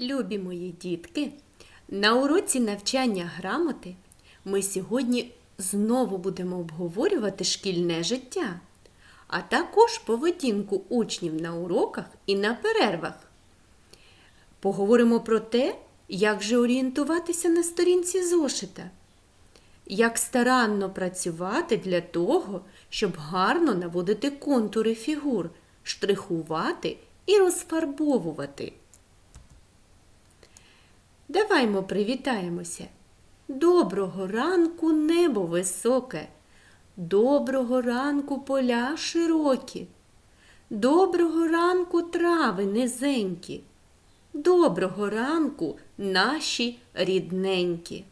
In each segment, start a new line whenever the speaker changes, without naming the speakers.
Любі мої дітки, на уроці навчання грамоти ми сьогодні знову будемо обговорювати шкільне життя, а також поведінку учнів на уроках і на перервах. Поговоримо про те, як же орієнтуватися на сторінці зошита, як старанно працювати для того, щоб гарно наводити контури фігур, штрихувати і розфарбовувати. Даваймо привітаємося. Доброго ранку небо високе, доброго ранку поля широкі, доброго ранку трави низенькі, доброго ранку наші рідненькі.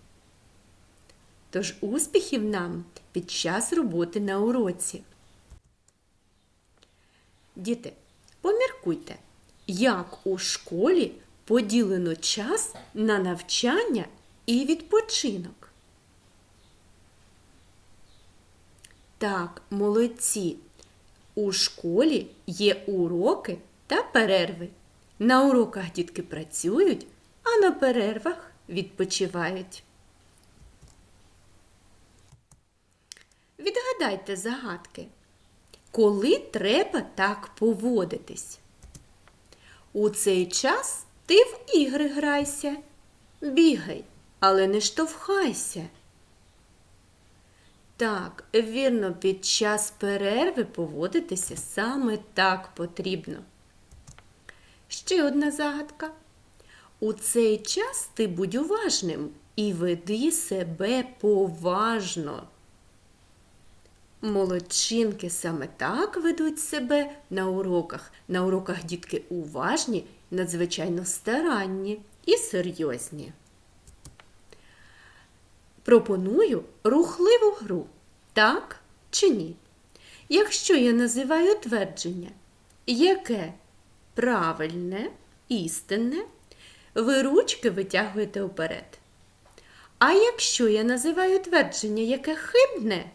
Тож успіхів нам під час роботи на уроці. Діти, поміркуйте, як у школі поділено час на навчання і відпочинок. Так, молодці. У школі є уроки та перерви. На уроках дітки працюють, а на перервах відпочивають. Відгадайте загадки. Коли треба так поводитись? У цей час ти в ігри грайся, бігай, але не штовхайся. Так, вірно, під час перерви поводитися саме так потрібно. Ще одна загадка. У цей час ти будь уважним і веди себе поважно. Молодчинки саме так ведуть себе на уроках. На уроках дітки уважні, надзвичайно старанні і серйозні. Пропоную рухливу гру. Так чи ні? Якщо я називаю твердження, яке правильне, істинне, ви ручки витягуєте вперед. А якщо я називаю твердження, яке хибне,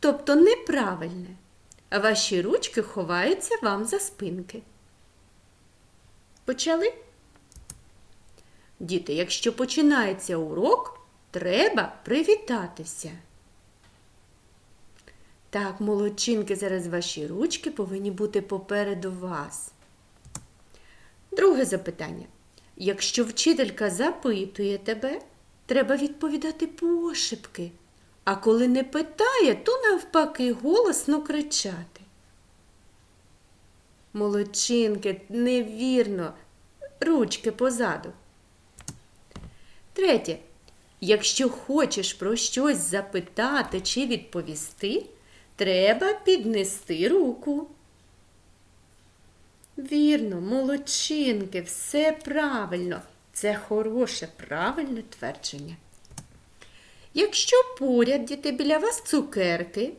тобто неправильне, ваші ручки ховаються вам за спинки. Почали? Діти, якщо починається урок, треба привітатися. Так, молодчинки, зараз ваші ручки повинні бути попереду вас. Друге запитання. Якщо вчителька запитує тебе, треба відповідати пошепки. А коли не питає, то навпаки голосно кричати. Молодчинки, невірно, ручки позаду. Третє. Якщо хочеш про щось запитати чи відповісти, треба піднести руку. Вірно, молодчинки, все правильно. Це хороше, правильне твердження. Якщо поряд діти біля вас цукерки,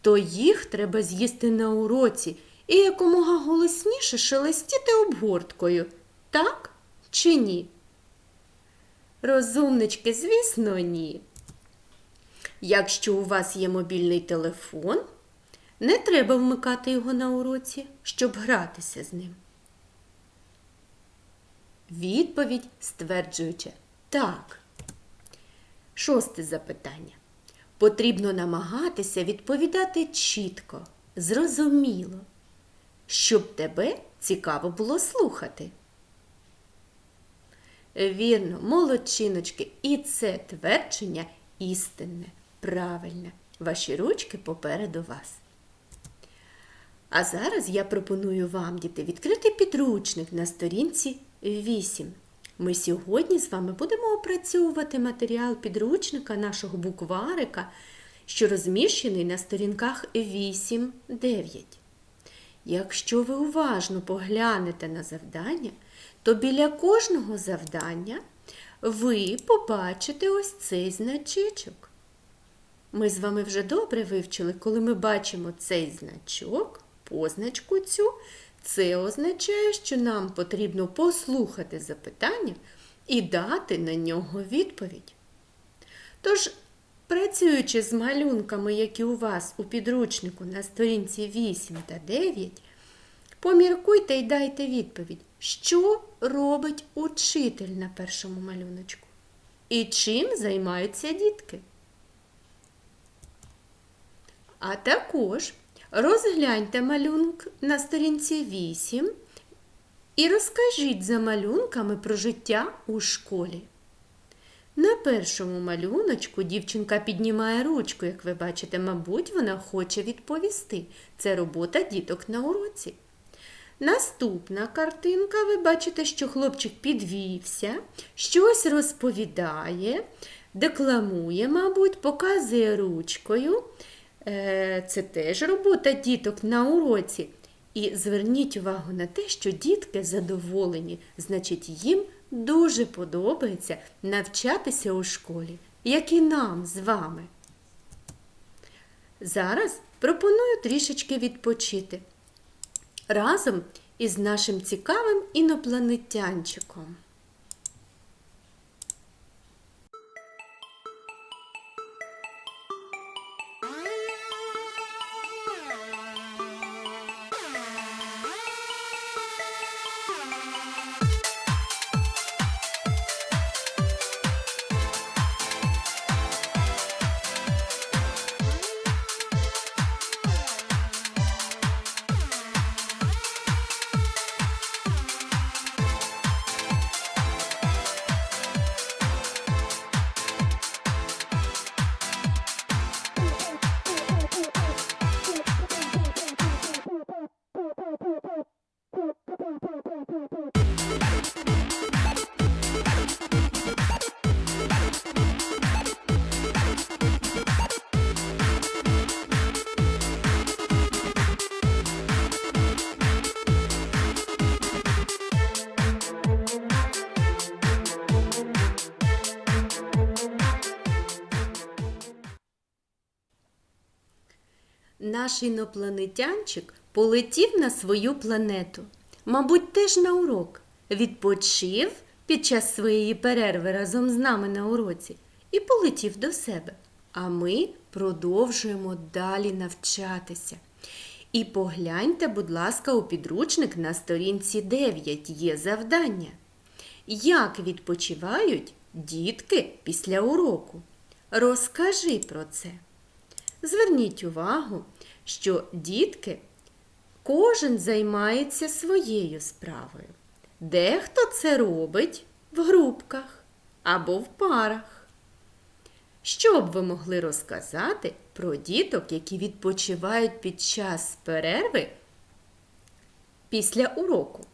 то їх треба з'їсти на уроці і якомога голосніше шелестіти обгорткою. Так чи ні? Розумнички, звісно, ні. Якщо у вас є мобільний телефон, не треба вмикати його на уроці, щоб гратися з ним. Відповідь стверджуючи так. Шосте запитання. Потрібно намагатися відповідати чітко, зрозуміло, щоб тебе цікаво було слухати. Вірно, молодчиночки, і це твердження істинне, правильне. Ваші ручки попереду вас. А зараз я пропоную вам, діти, відкрити підручник на сторінці 8. Ми сьогодні з вами будемо опрацьовувати матеріал підручника нашого букварика, що розміщений на сторінках 8-9. Якщо ви уважно поглянете на завдання, то біля кожного завдання ви побачите ось цей значечок. Ми з вами вже добре вивчили, коли ми бачимо цей значок, позначку цю, це означає, що нам потрібно послухати запитання і дати на нього відповідь. Тож, працюючи з малюнками, які у вас у підручнику на сторінці 8 та 9, поміркуйте і дайте відповідь, що робить учитель на першому малюночку? І чим займаються дітки? А також розгляньте малюнок на сторінці 8 і розкажіть за малюнками про життя у школі. На першому малюночку дівчинка піднімає ручку, як ви бачите, мабуть, вона хоче відповісти. Це робота діток на уроці. Наступна картинка, ви бачите, що хлопчик підвівся, щось розповідає, декламує, мабуть, показує ручкою. Е, Це теж робота діток на уроці. І зверніть увагу на те, що дітки задоволені, значить, їм дуже подобається навчатися у школі, як і нам з вами. Зараз пропоную трішечки відпочити разом із нашим цікавим інопланетянчиком. Наш інопланетянчик полетів на свою планету. Мабуть, теж на урок. Відпочив під час своєї перерви разом з нами на уроці і полетів до себе. А ми продовжуємо далі навчатися. І погляньте, будь ласка, у підручник на сторінці 9 є завдання. Як відпочивають дітки після уроку? Розкажи про це. Зверніть увагу, що дітки кожен займається своєю справою. Дехто це робить в групках або в парах. Що б ви могли розказати про діток, які відпочивають під час перерви після уроку?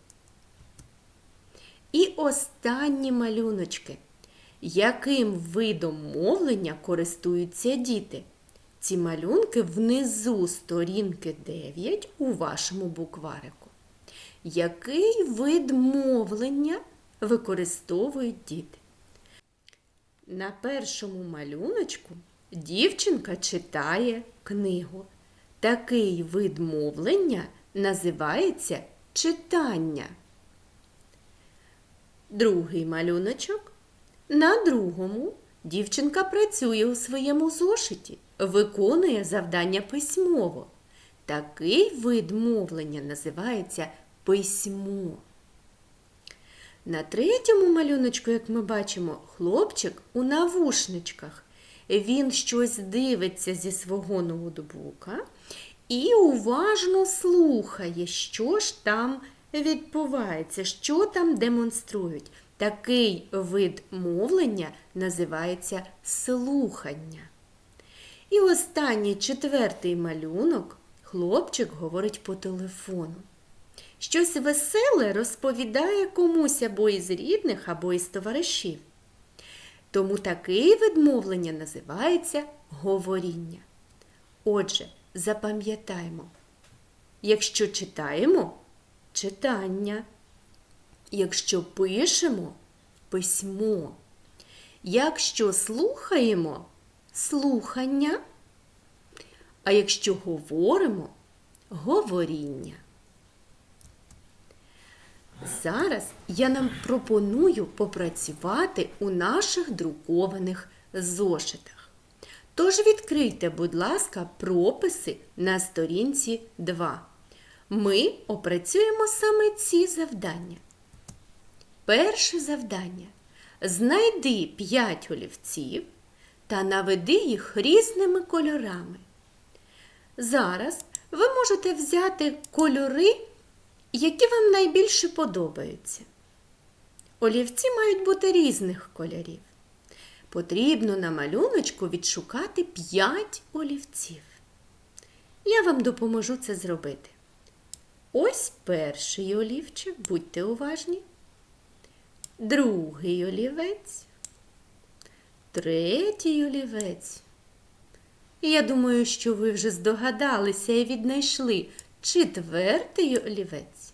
І останні малюночки. Яким видом мовлення користуються діти? Ці малюнки внизу сторінки 9 у вашому букварику. Який вид мовлення використовують діти? На першому малюночку дівчинка читає книгу. Такий вид мовлення називається читання. Другий малюночок. На другому дівчинка працює у своєму зошиті, виконує завдання письмово. Такий вид мовлення називається письмо. На третьому малюночку, як ми бачимо, хлопчик у навушничках. Він щось дивиться зі свого ноутбука і уважно слухає, що ж там відбувається, що там демонструють. Такий вид мовлення називається слухання. І останній четвертий малюнок хлопчик говорить по телефону. Щось веселе розповідає комусь або із рідних, або із товаришів. Тому такий вид мовлення називається говоріння. Отже, запам'ятаймо, якщо читаємо читання, якщо пишемо письмо, якщо слухаємо слухання, а якщо говоримо говоріння. Зараз я нам пропоную попрацювати у наших друкованих зошитах. Тож відкрийте, будь ласка, прописи на сторінці 2. Ми опрацюємо саме ці завдання. Перше завдання. Знайди 5 олівців та наведи їх різними кольорами. Зараз ви можете взяти кольори, які вам найбільше подобаються. Олівці мають бути різних кольорів. Потрібно на малюночку відшукати 5 олівців. Я вам допоможу це зробити. Ось перший олівчик, будьте уважні. Другий олівець. Третій олівець. Я думаю, що ви вже здогадалися і віднайшли четвертий олівець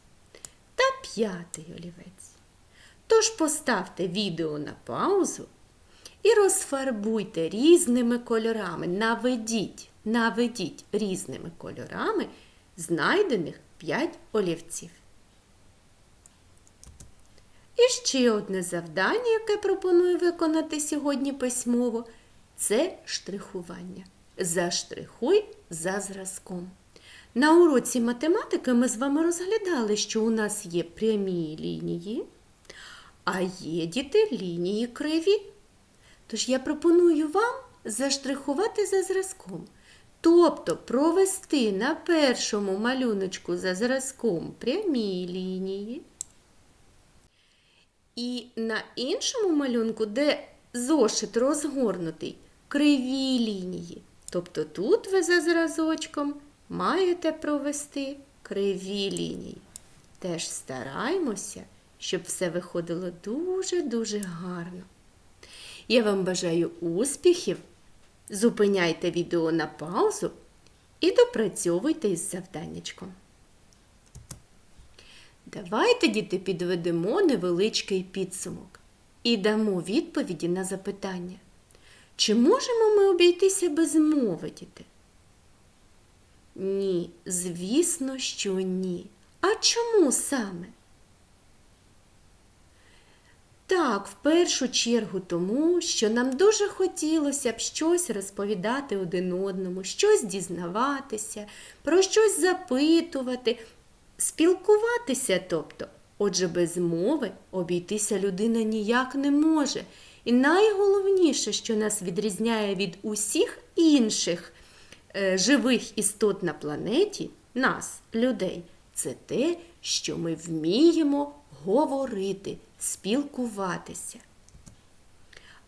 та п'ятий олівець. Тож поставте відео на паузу і розфарбуйте різними кольорами. Наведіть, наведіть різними кольорами знайдених 5 олівців. І ще одне завдання, яке пропоную виконати сьогодні письмово, це штрихування. Заштрихуй за зразком. На уроці математики ми з вами розглядали, що у нас є прямі лінії, а є діти лінії криві. Тож я пропоную вам заштрихувати за зразком. Тобто провести на першому малюночку за зразком прямі лінії. І на іншому малюнку, де зошит розгорнутий, криві лінії. Тобто тут ви за зразочком маєте провести криві лінії. Теж стараймося, щоб все виходило дуже-дуже гарно. Я вам бажаю успіхів. Зупиняйте відео на паузу і допрацьовуйте із завданнячком. Давайте, діти, підведемо невеличкий підсумок і дамо відповіді на запитання. Чи можемо ми обійтися без мови, діти? Ні, звісно, що ні. А чому саме? Так, в першу чергу тому, що нам дуже хотілося б щось розповідати один одному, щось дізнаватися, про щось запитувати, спілкуватися, тобто. Отже, без мови обійтися людина ніяк не може. І найголовніше, що нас відрізняє від усіх інших е, живих істот на планеті, нас, людей, це те, що ми вміємо говорити, спілкуватися.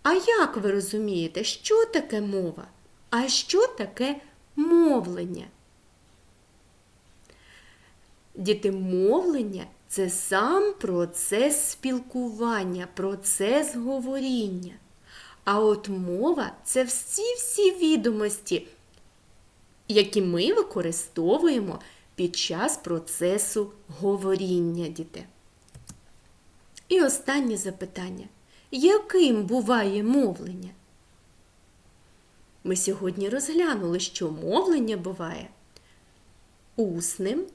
А як ви розумієте, що таке мова? А що таке мовлення? Діти, мовлення це сам процес спілкування, процес говоріння. А от мова це всі-всі відомості, які ми використовуємо під час процесу говоріння, діти. І останнє запитання. Яким буває мовлення? Ми сьогодні розглянули, що мовлення буває усним,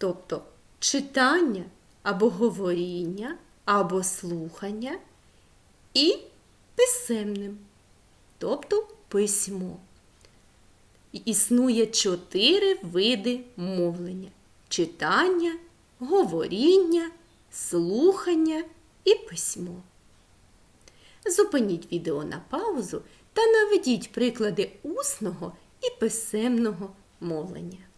тобто читання або говоріння, або слухання, і писемним, тобто письмо. Існує чотири види мовлення: читання, говоріння, слухання і письмо. Зупиніть відео на паузу та наведіть приклади усного і писемного мовлення.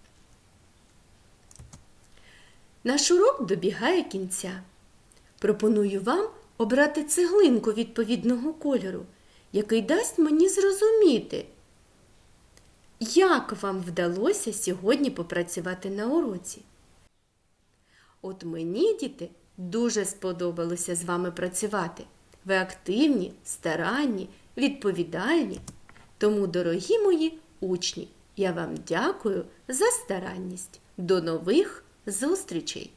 Наш урок добігає кінця. Пропоную вам обрати цеглинку відповідного кольору, який дасть мені зрозуміти, як вам вдалося сьогодні попрацювати на уроці. От мені, діти, дуже сподобалося з вами працювати. Ви активні, старанні, відповідальні. Тому, дорогі мої учні, я вам дякую за старанність. До нових зустрічей!